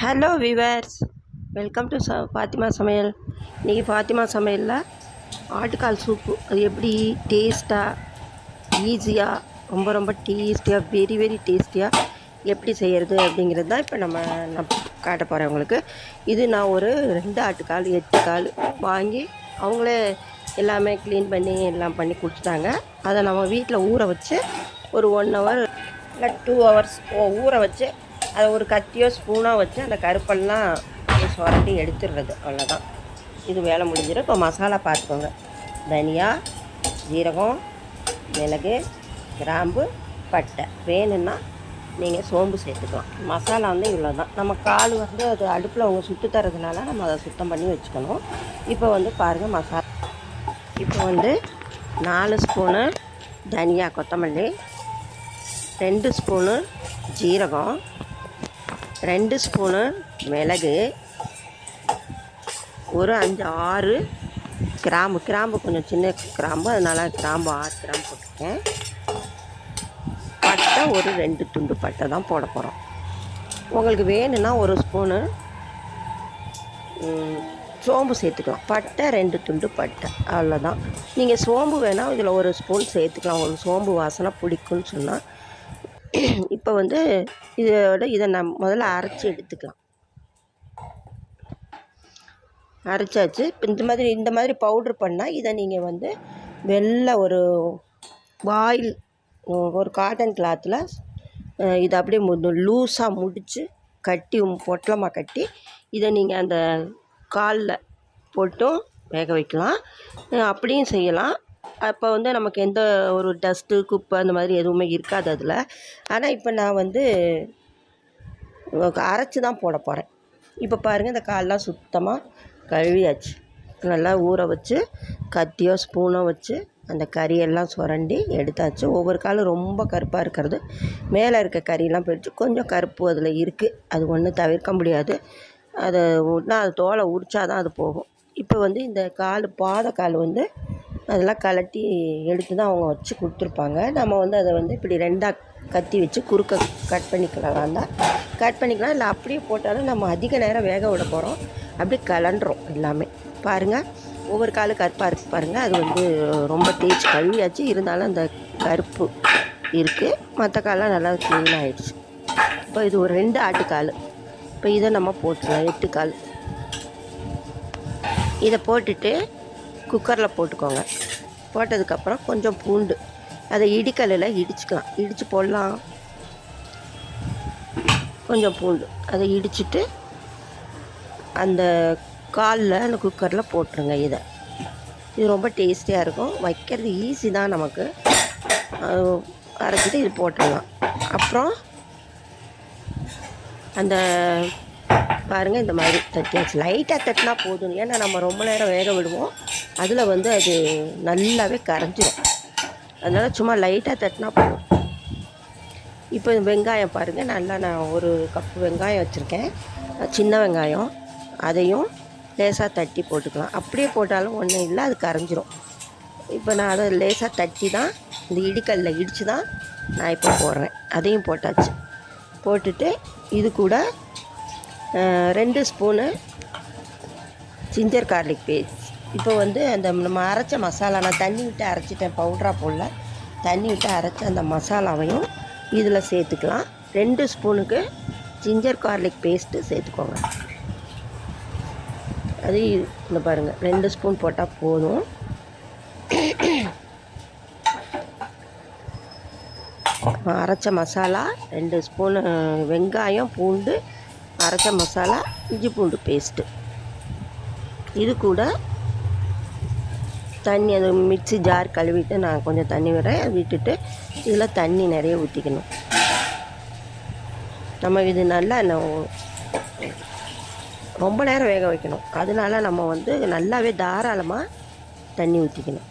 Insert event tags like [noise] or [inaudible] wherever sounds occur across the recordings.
Hello viewers welcome to ச ஃபாத்திமா சமையல் இன்றைக்கி ஃபாத்திமா சமையலில் ஆட்டுக்கால் சூப்பு அது எப்படி டேஸ்ட்டாக ஈஸியாக ரொம்ப ரொம்ப டேஸ்டியாக வெரி வெரி டேஸ்டியாக எப்படி செய்கிறது அப்படிங்கிறது தான் இப்போ நம்ம நான் காட்ட போகிறேன் உங்களுக்கு. இது நான் ஒரு ரெண்டு ஆட்டுக்கால் எட்டு கால் வாங்கி அவங்களே எல்லாமே க்ளீன் பண்ணி எல்லாம் பண்ணி கொடுத்துட்டாங்க அதை நம்ம வீட்டில் ஊற வச்சு ஒரு ஒன் ஹவர் இல்லை டூ ஹவர்ஸ் ஊற வச்சு அதை ஒரு கத்தியோ ஸ்பூனோ வச்சு அந்த கருப்பெல்லாம் சுரட்டி எடுத்துடுறது. அவ்வளோதான் இது வேலை முடிஞ்சிடும். இப்போ மசாலா பார்த்துக்கோங்க. தனியா ஜீரகம் மிளகு கிராம்பு பட்டை. வேணும்னா நீங்கள் சோம்பு சேர்த்துக்கலாம். மசாலா வந்து இவ்வளோ தான் நம்ம கால் வந்து அது அடுப்பில் அவங்க சுட்டு தரதுனால நம்ம அதை சுத்தம் பண்ணி வச்சுக்கணும். இப்போ வந்து பாருங்கள் மசாலா. இப்போ வந்து நாலு ஸ்பூனு தனியா கொத்தமல்லி ரெண்டு ஸ்பூனு ஜீரகம் ரெண்டு ஸ்பூனு மிளகு ஒரு அஞ்சு ஆறு கிராம்பு. கிராம்பு கொஞ்சம் சின்ன கிராம்பு. அதனால் கிராம்பு ஆறு கிராம்பு போட்டிருக்கேன். பட்டை ஒரு ரெண்டு துண்டு பட்டை தான் போட போகிறோம் உங்களுக்கு வேணும்னா ஒரு ஸ்பூனு சோம்பு சேர்த்துக்கலாம். பட்டை ரெண்டு துண்டு பட்டை. அவ்வளோதான் நீங்கள் சோம்பு வேணால் இதில் ஒரு ஸ்பூன் சேர்த்துக்கலாம். உங்களுக்கு சோம்பு வாசனை பிடிக்கும்னு சொன்னால் [clears throat] இப்போ வந்து இதோட இதை நம் முதல்ல அரைச்சி எடுத்துக்கலாம். அரைச்சாச்சு. இப்போ இந்த மாதிரி இந்த மாதிரி பவுட்ரு பண்ணால் இதை நீங்கள் வந்து வெள்ளை ஒரு வாயில் ஒரு காட்டன் கிளாத்தில் இதை அப்படியே மு லூஸாக முடித்து கட்டி பொட்டலமாக கட்டி இதை நீங்கள் அந்த காலில் போட்டும் வேக வைக்கலாம். அப்படியும் செய்யலாம். அப்போ வந்து நமக்கு எந்த ஒரு டஸ்ட்டு குப்பை அந்த மாதிரி எதுவுமே இருக்காது அதில். ஆனால் இப்போ நான் வந்து அரைச்சி தான் போட போகிறேன் இப்போ பாருங்கள் இந்த கால்லாம் சுத்தமாக கழுவியாச்சு. நல்லா ஊற வச்சு கத்தியோ ஸ்பூனோ வச்சு அந்த கறியெல்லாம் சுரண்டி எடுத்தாச்சு. ஒவ்வொரு காலும் ரொம்ப கருப்பாக இருக்கிறது. மேலே இருக்க கறியெல்லாம் போயிடுச்சு கொஞ்சம் கருப்பு அதில் இருக்குது அது ஒன்றும் தவிர்க்க முடியாது. அதை நான் அது தோலை உரிச்சா தான் அது போகும். இப்போ வந்து இந்த கால் பாத கால் வந்து அதெல்லாம் கலட்டி எடுத்து தான் அவங்க வச்சு கொடுத்துருப்பாங்க. நம்ம வந்து அதை வந்து இப்படி ரெண்டாக கத்தி வச்சு குறுக்க கட் பண்ணிக்கலாம். தான் கட் பண்ணிக்கலாம். இல்லை அப்படியே போட்டாலும் நம்ம அதிக நேரம் வேக விட போகிறோம் அப்படியே கலண்டுறோம் எல்லாமே. பாருங்கள் ஒவ்வொரு காலு கருப்பாக இருக்குது பாருங்கள் அது வந்து ரொம்ப தேய்ச்சி கழுவியாச்சு. இருந்தாலும் அந்த கருப்பு இருக்குது மற்ற காலெலாம் நல்லா க்ளீன் ஆகிடுச்சு இப்போ இது ஒரு ரெண்டு ஆட்டுக்கால் இப்போ இதை நம்ம போட்டுக்கலாம். எட்டு கால். இதை போட்டுட்டு குக்கரில் போட்டுக்கோங்க. போட்டதுக்கப்புறம் கொஞ்சம் பூண்டு. அதை இடிக்கல்லில் இடிச்சுக்கலாம். இடித்து போடலாம். கொஞ்சம் பூண்டு. அதை இடிச்சிட்டு அந்த காலில் அந்த குக்கரில் போட்டுருங்க இதை. இது ரொம்ப டேஸ்டியாக இருக்கும். வைக்கிறது ஈஸி தான் நமக்கு. அரைச்சிட்டு இது போட்டுடலாம். அப்புறம் அந்த பாருங்கள் இந்த மாதிரி தட்டியாச்சு. லைட்டாக தட்டினா போதும். ஏன்னா நம்ம ரொம்ப நேரம் வேக விடுவோம். அதில் வந்து அது நல்லாவே கரைஞ்சிடும் அதனால் சும்மா லைட்டாக தட்டினா போதும். இப்போ வெங்காயம் பாருங்கள் நல்லா நான் ஒரு கப்பு வெங்காயம் வச்சுருக்கேன். சின்ன வெங்காயம். அதையும் லேசாக தட்டி போட்டுக்கலாம். அப்படியே போட்டாலும் ஒன்றும் இல்லை அது கரைஞ்சிரும். இப்போ நான் அதை லேசாக தட்டி தான் இந்த இடிக்கல்ல இடித்து தான் நான் இப்போ போடுறேன். அதையும் போட்டாச்சு. போட்டுட்டு இது கூட ரெண்டு ஸ்பூனு ஜிஞ்சர் கார்லிக் பேஸ்ட் இப்போ வந்து அந்த நம்ம அரைச்ச மசாலா நான் தண்ணி விட்டு அரைச்சிட்டேன் பவுட்ராக போடல. தண்ணி விட்டு அரைச்ச அந்த மசாலாவையும் இதில் சேர்த்துக்கலாம். ரெண்டு ஸ்பூனுக்கு ஜிஞ்சர் கார்லிக் பேஸ்ட்டு சேர்த்துக்கோங்க. அது இந்த பாருங்கள் ரெண்டு ஸ்பூன் போட்டால் போதும். அரைச்ச மசாலா ரெண்டு ஸ்பூனு வெங்காயம் பூண்டு அரைச்ச மசாலா இஞ்சி பூண்டு பேஸ்ட்டு இது கூட தண்ணி அது மிக்சி ஜார் கழுவிட்டு நான் கொஞ்சம் தண்ணி விடுறேன். விட்டுட்டு இதில் தண்ணி நிறைய ஊற்றிக்கணும் நம்ம இது நல்லா ந- ரொம்ப நேரம் வேக வைக்கணும். அதனால நம்ம வந்து நல்லாவே தாராளமாக தண்ணி ஊற்றிக்கணும்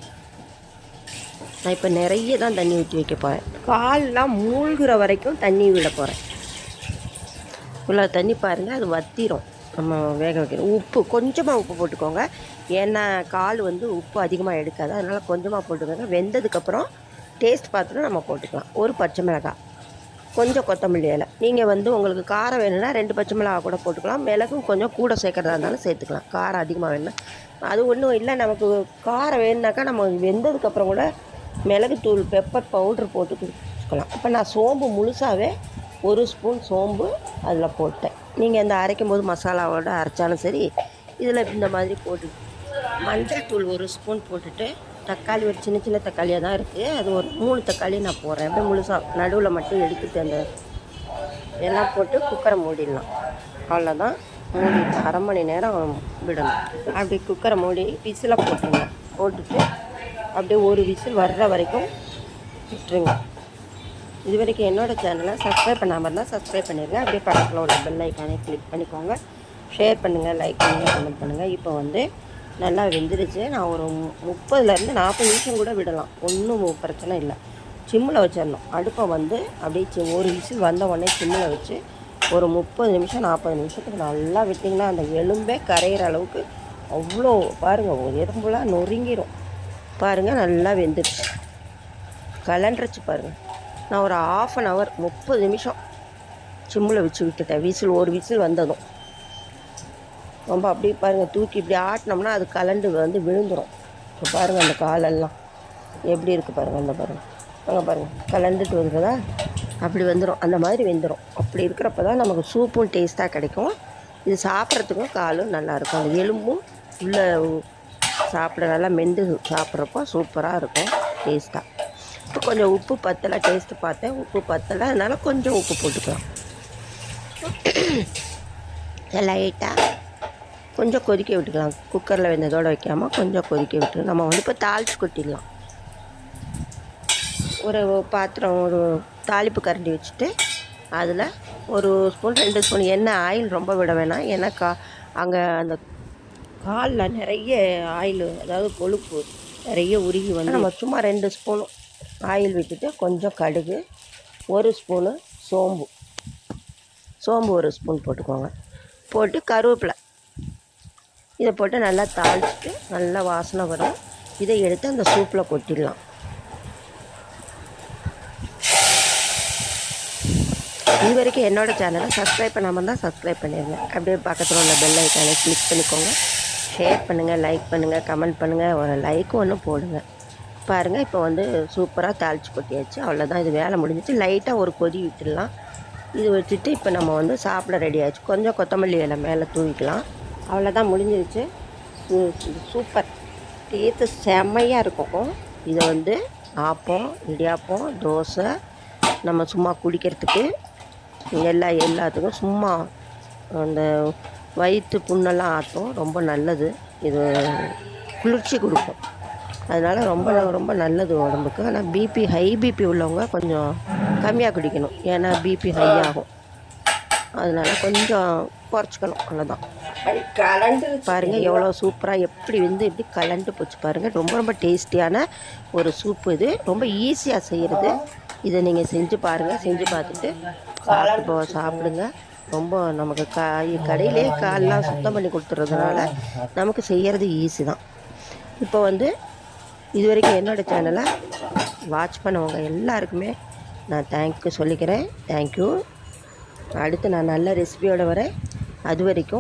நான் இப்போ நிறைய தான் தண்ணி ஊற்றி வைக்க போகிறேன் கால்லாம் மூழ்கிற வரைக்கும் தண்ணி விட போகிறேன் இவ்வளோ தண்ணி பாருங்கள் அது வத்திரும். நம்ம வேக வைக்கணும் உப்பு கொஞ்சமாக உப்பு போட்டுக்கோங்க. ஏன்னா கால் வந்து உப்பு அதிகமாக எடுக்காது. அதனால் கொஞ்சமாக போட்டுக்கோங்க. வெந்ததுக்கப்புறம் டேஸ்ட் பார்த்துட்டு நம்ம போட்டுக்கலாம். ஒரு பச்சை மிளகாய் கொஞ்சம் கொத்தமல்லி இலை. நீங்கள் வந்து உங்களுக்கு காரம் வேணும்னா ரெண்டு பச்சை மிளகா கூட போட்டுக்கலாம். மிளகும் கொஞ்சம் கூட சேர்க்குறதா இருந்தாலும் சேர்த்துக்கலாம். காரம் அதிகமாக வேணும்னா. அது ஒன்றும் இல்லை நமக்கு காரம் வேணுனாக்கா நம்ம வெந்ததுக்கப்புறம் கூட மிளகுத்தூள் பெப்பர் பவுட்ரு போட்டு குடிச்சுக்கலாம். இப்போ நான் சோம்பு முழுசாகவே ஒரு ஸ்பூன் சோம்பு அதில் போட்டேன். நீங்கள் இந்த அரைக்கும் போது மசாலாவோட அரைச்சாலும் சரி இதில் இந்த மாதிரி போட்டு மஞ்சள் தூள் ஒரு ஸ்பூன் போட்டுட்டு தக்காளி ஒரு சின்ன சின்ன தக்காளியாக தான் இருக்குது அது ஒரு மூணு தக்காளி நான் போடுறேன். அப்படியே முழுசாக நடுவில் மட்டும் எடுத்துட்டு அந்த எல்லாம் போட்டு குக்கரை மூடிடலாம். அவ்வளோதான் மூடி அரை மணி நேரம் விடணும். அப்படி குக்கரை மூடி விசிலாக போட்டுருங்க. போட்டுட்டு அப்படியே ஒரு விசில் வர்ற வரைக்கும் விட்டுருங்க. இது வரைக்கும் என்னோடய சேனலை சப்ஸ்கிரைப் பண்ணாமல் இருந்தால் சப்ஸ்கிரைப் பண்ணிடுங்க அப்படியே பக்கத்தில் உள்ள பெல் ஐக்கானே கிளிக் பண்ணிக்கோங்க. ஷேர் பண்ணுங்கள் லைக் பண்ணுங்கள் கமெண்ட் பண்ணுங்கள் இப்போ வந்து நல்லா வெந்துருச்சு. நான் ஒரு முப்பதுலேருந்து நாற்பது நிமிஷம் கூட விடலாம். ஒன்றும் பிரச்சனை இல்லை. சிம்மில் வச்சிடணும். அடுப்பை வந்து அப்படியே ஒரு விசில் வந்த உடனே சிம்மில் வச்சு ஒரு முப்பது நிமிஷம் நாற்பது நிமிஷத்துக்கு நல்லா விட்டிங்கன்னா அந்த எலும்பே கரையிற அளவுக்கு அவ்வளோ பாருங்கள் ஒரு எறும்புலாம் நொறுங்கிடும் பாருங்கள் நல்லா வெந்துருச்சு. கலண்டுருச்சு பாருங்கள் நான் ஒரு ஆஃப் அன் ஹவர் முப்பது நிமிஷம் சிம்மில் வச்சு விட்டுட்டேன். விசில் ஒரு விசில் வந்ததும். ரொம்ப அப்படியே பாருங்கள் தூக்கி இப்படி ஆட்டினோம்னா அது கலண்டு வந்து விழுந்துடும் இப்போ பாருங்கள் அந்த காலெல்லாம். எப்படி இருக்குது பாருங்கள் அந்த பாருங்கள் அங்கே பாருங்கள் கலண்டுட்டு வந்துருதா அப்படி வந்துடும் அந்த மாதிரி வெந்துடும் அப்படி இருக்கிறப்ப தான் நமக்கு சூப்பும் டேஸ்ட்டாக கிடைக்கும். இது சாப்பிட்றதுக்கும் காலும் நல்லாயிருக்கும் அந்த எலும்பும் உள்ளே சாப்பிட நல்லா மெண்டு சாப்பிட்றப்போ சூப்பராக இருக்கும் டேஸ்ட்டாக கொஞ்சம் உப்பு பத்தலை டேஸ்ட்டு பார்த்தேன். உப்பு பத்தலை. அதனால் கொஞ்சம் உப்பு போட்டுக்கலாம். லைட்டாக கொஞ்சம் கொதிக்க விட்டுக்கலாம். குக்கரில் வெந்ததோடு வைக்காமல் கொஞ்சம் கொதிக்க விட்டு நம்ம வந்து இப்போ தாளிச்சு கொட்டிடலாம். ஒரு பாத்திரம் ஒரு தாளிப்பு கரண்டி வச்சுட்டு அதில் ஒரு ஸ்பூன் ரெண்டு ஸ்பூன் எண்ணெய் ஆயில் ரொம்ப விட வேணாம். ஏன்னா கா அங்கே அந்த காலில் நிறைய ஆயில் அதாவது கொழுப்பு நிறைய உருகி வந்து நம்ம சும்மா ரெண்டு ஸ்பூனும் ஆயில் விட்டுட்டு கொஞ்சம் கடுகு ஒரு ஸ்பூனு சோம்பு. சோம்பு ஒரு ஸ்பூன் போட்டுக்கோங்க. போட்டு கருவேப்பிலை. இதை போட்டு நல்லா தாளிச்சிட்டு நல்லா வாசனை வரும். இதை எடுத்து அந்த சூப்பில் கொட்டிடலாம். இது வரைக்கும் என்னோடய சேனலை சப்ஸ்கிரைப் பண்ணாமல் தான் சப்ஸ்கிரைப் பண்ணிடுங்க அப்படியே பக்கத்தில் உள்ள பெல் ஐக்கானை கிளிக் பண்ணிக்கோங்க. ஷேர் பண்ணுங்கள் லைக் பண்ணுங்கள் கமெண்ட் பண்ணுங்கள் ஒரு லைக் ஒன்று போடுங்கள் பாருங்கள் இப்போ வந்து சூப்பராக தாளிச்சு கொட்டியாச்சு. அவ்வளோதான் இது வேலை முடிஞ்சிச்சு. லைட்டாக ஒரு கொதி விட்டுடலாம். இது வச்சுட்டு இப்போ நம்ம வந்து சாப்பிட ரெடி ஆச்சு கொஞ்சம் கொத்தமல்லி இலை மேலே தூவிக்கலாம். அவ்வளோதான் முடிஞ்சிருச்சு. சூப்பர் டேத்து செம்மையாக இருக்கும். இதை வந்து ஆப்பம் இடியாப்பம் தோசை நம்ம சும்மா குடிக்கிறதுக்கு எல்லா எல்லாத்துக்கும் சும்மா அந்த வயிற்று புண்ணெல்லாம் ஆற்றும் ரொம்ப நல்லது. இது குளிர்ச்சி கொடுக்கும். அதனால் ரொம்ப ரொம்ப நல்லது உடம்புக்கு. ஆனால் பிபி ஹை பிபி உள்ளவங்க கொஞ்சம் கம்மியாக குடிக்கணும். ஏன்னா பிபி ஹை ஆகும். அதனால் கொஞ்சம் குறைச்சிக்கணும். அவ்வளோதான் கலண்டு பாருங்கள் எவ்வளோ சூப்பராக எப்படி வந்து எப்படி கலண்டு போச்சு பாருங்கள் ரொம்ப ரொம்ப டேஸ்டியான ஒரு சூப்பு இது. ரொம்ப ஈஸியாக செய்கிறது இதை நீங்கள் செஞ்சு பாருங்கள் செஞ்சு பார்த்துட்டு சாப்பிட்டு போ சாப்பிடுங்க. ரொம்ப நமக்கு கா கடையிலே கால்லாம் சுத்தம் பண்ணி கொடுத்துறதுனால நமக்கு செய்கிறது ஈஸி தான். இப்போ வந்து இது வரைக்கும் என்னோடய சேனலை வாட்ச் பண்ணவங்க எல்லாருக்குமே நான் தேங்க்யூ சொல்லிக்கிறேன். தேங்க்யூ அடுத்து நான் நல்ல ரெசிபியோடு வரேன். அது வரைக்கும்